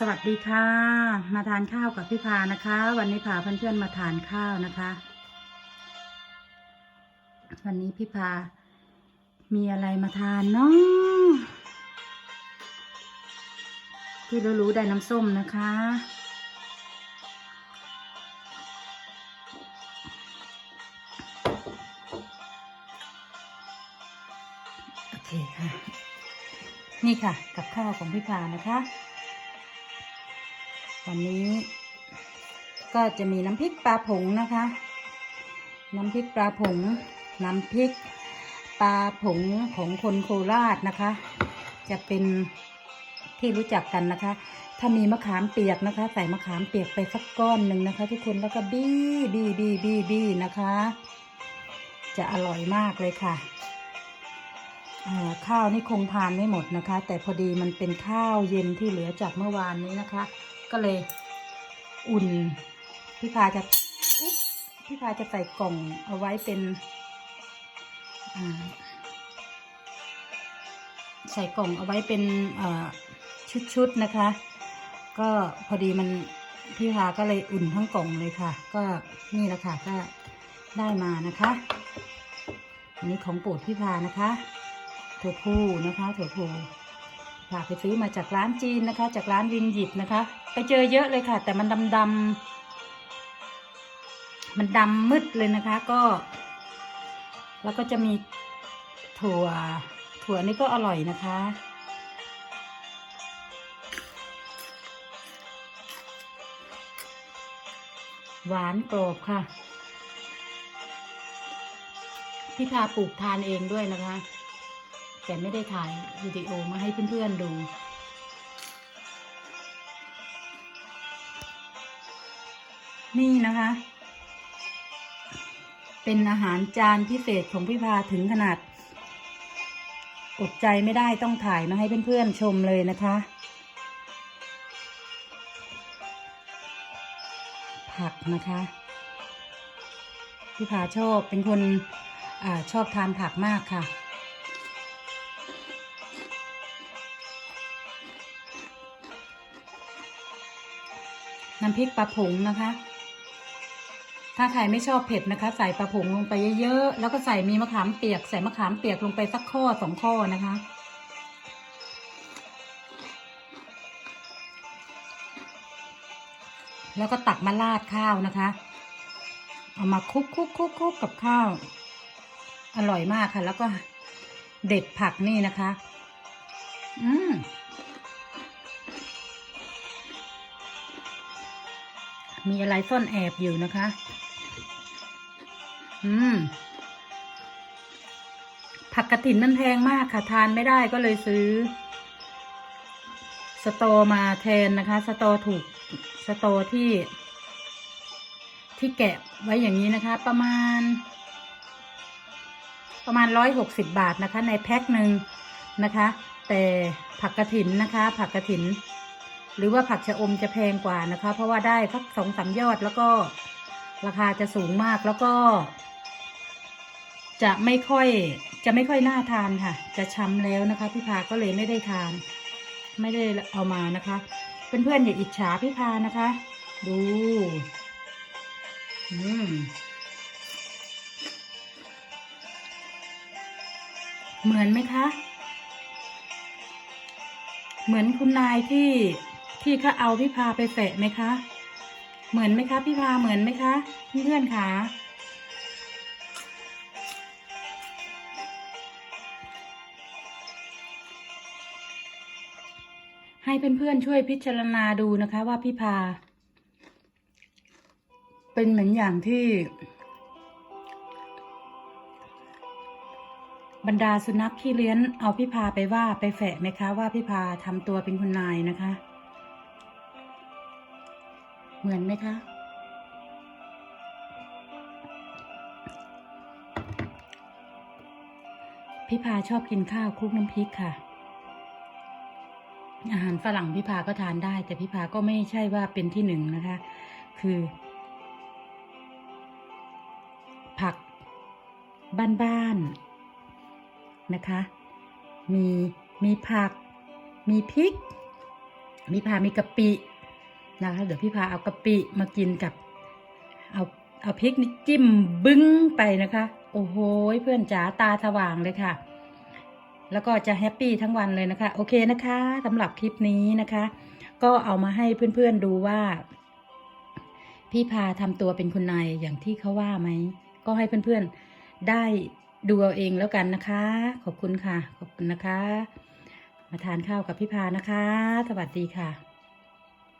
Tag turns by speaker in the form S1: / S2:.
S1: สวัสดีค่ะ มาทานข้าวกับพี่พานะคะ วันนี้พาเพื่อนๆมาทานข้าวนะคะ วันนี้พี่พา มีอะไรมาทานเนาะที่รู้ๆได้น้ำส้มนะคะ โอเคค่ะ นี่ค่ะ กับข้าวของพี่พานะคะ วันนี้ ก็จะมีน้ำพริกปลาผงนะคะ น้ำพริกปลาผง น้ำพริกปลาผงของคนโคราชนะคะ จะเป็นที่รู้จักกันนะคะ ถ้ามีมะขามเปียกนะคะ ใส่มะขามเปียกไปสักก้อนหนึ่งนะคะ ทุกคนแล้วก็บี้บี้บี้บี้บี้นะคะ จะอร่อยมากเลยค่ะข้าวนี่คงทานไม่หมดนะคะ แต่พอดีมันเป็นข้าวเย็นที่เหลือจากเมื่อวานนี้นะคะ ก็เลยอุ่น พี่พาจะพี่พาจะใส่กล่องเอาไว้เป็นใส่กล่องเอาไว้เป็นชุดๆนะคะ ก็พอดีมันพี่พาก็เลยอุ่นทั้งกล่องเลยค่ะ ก็นี่แหละค่ะก็ได้มานะคะ อันนี้ของโปรดพี่พานะคะถั่วพูนะคะถั่วพูพาไปซื้อมาจากร้านจีนนะคะ จากร้านวินหยิบนะคะ เจอเยอะเลยค่ะ แต่มันดำดำมันดำมืดเลยนะคะ ก็ แล้วก็จะมีถั่ว ถั่วนี่ก็อร่อยนะคะ หวานกรอบค่ะพี่พาปลูกทานเองด้วยนะคะ แต่ไม่ได้ถ่ายวิดีโอมาให้เพื่อนๆดู นี่นะคะ เป็นอาหารจานพิเศษของพี่พาถึงขนาด อดใจไม่ได้ต้องถ่ายมาให้เพื่อนๆชมเลยนะคะ ผักนะคะ พี่พาชอบเป็นคนอชอบทานผักมากค่ะน้ำพริกปลาผงนะคะ ถ้าใครไม่ชอบเผ็ดนะคะ ใส่ปลาผงลงไปเยอะๆ แล้วก็ใส่มีมะขามเปียก ใส่มะขามเปียกลงไปสักข้อสองข้อนะคะ แล้วก็ตักมาราดข้าวนะคะ เอามาคุกคุกคุกคุกกับข้าว อร่อยมากค่ะ แล้วก็เด็ดผักนี่นะคะ อืมมีอะไรซ่อนแอบอยู่นะคะ อืม ผักกระถินมันแพงมากค่ะ ทานไม่ได้ก็เลยซื้อ สตอมาแทนนะคะ สตอถูก สตอที่ ที่แกะไว้อย่างนี้นะคะ ประมาณ ประมาณร้อยหกสิบบาทนะคะ ในแพ็คหนึ่งนะคะ แต่ผักกระถินนะคะ ผักกระถิน หรือว่าผักชะอมจะแพงกว่านะคะ เพราะว่าได้สักสองสามยอดแล้วก็ราคาจะสูงมากแล้วก็ จะไม่ค่อยจะไม่ค่อยน่าทานค่ะ จะช้ำแล้วนะคะพี่พาก็เลยไม่ได้ทาน ไม่ได้เอามานะคะ เพื่อนๆอย่าอิจฉาพี่พานะคะ ดูอืมเหมือนไหมคะ เหมือนคุณนายที่ที่เขาเอาพี่พาไปแฝะไหมคะ เหมือนไหมคะพี่พาเหมือนไหมคะ เพื่อนๆคะ ให้เพื่อนๆช่วยพิจารณาดูนะคะว่าพี่พา เป็นเหมือนอย่างที่ บรรดาสุนัขที่เลี้ยงเอาพี่พาไปว่าไปแฝะไหมคะว่าพี่พาทำตัวเป็นคุณนายนะคะ เหมือนไหมคะพี่พาชอบกินข้าวคลุกน้ำพริกค่ะ อาหารฝรั่งพี่พาก็ทานได้ แต่พี่พาก็ไม่ใช่ว่าเป็นที่หนึ่งนะคะ คือ ผักบ้านๆนะคะ มีมีผัก มีพริกพี่พามีกะปินะคะเดี๋ยวพี่พาเอากะปิมากินกับ เอาเอาพริกนี่จิ้มบึ้งไปนะคะ โอ้โหเพื่อนจ๋าตาสว่างเลยค่ะ แล้วก็จะแฮปปี้ทั้งวันเลยนะคะ โอเคนะคะสำหรับคลิปนี้นะคะ ก็เอามาให้เพื่อนๆดูว่า พี่พาทำตัวเป็นคุณนายอย่างที่เขาว่าไหม ก็ให้เพื่อนๆได้ดูเอาเองแล้วกันนะคะ ขอบคุณค่ะ ขอบคุณนะคะ มาทานข้าวกับพี่พานะคะ สวัสดีค่ะ